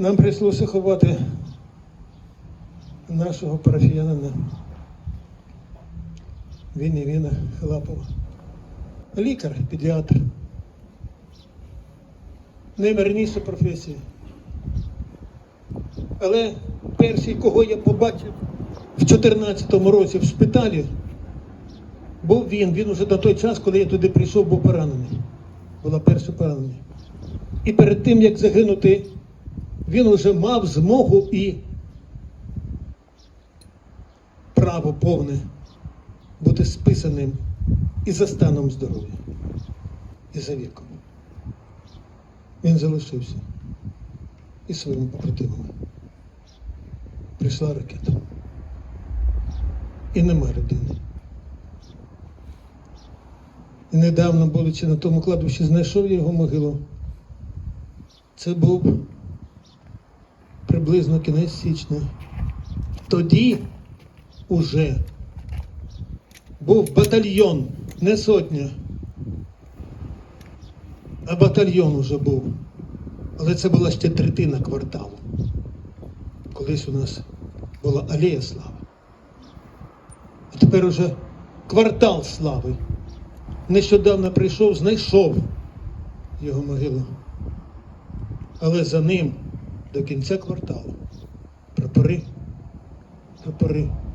Нам прийшлося ховати нашого парафіянина Вінні Хлапова. Лікар, педіатр. Наймирніша професія. Але перший, кого я побачив в 2014 році в шпиталі, був він. Він уже на той час, коли я туди прийшов, був поранений. Була перше поранення. І перед тим, як загинути, він уже мав змогу і право повне бути списаним і за станом здоров'я, і за віком. Він залишився і своїми побратимами. Прийшла ракета. І нема людини. І недавно, будучи на тому кладбищі, знайшов я його могилу. Це був приблизно кінець січня. Тоді уже був батальйон, не сотня, а батальйон уже був. Але це була ще третина кварталу. Колись у нас була алея слави. А тепер уже квартал слави. Нещодавно прийшов, знайшов його могилу. Але за ним до кінця кварталу. Прапори, прапори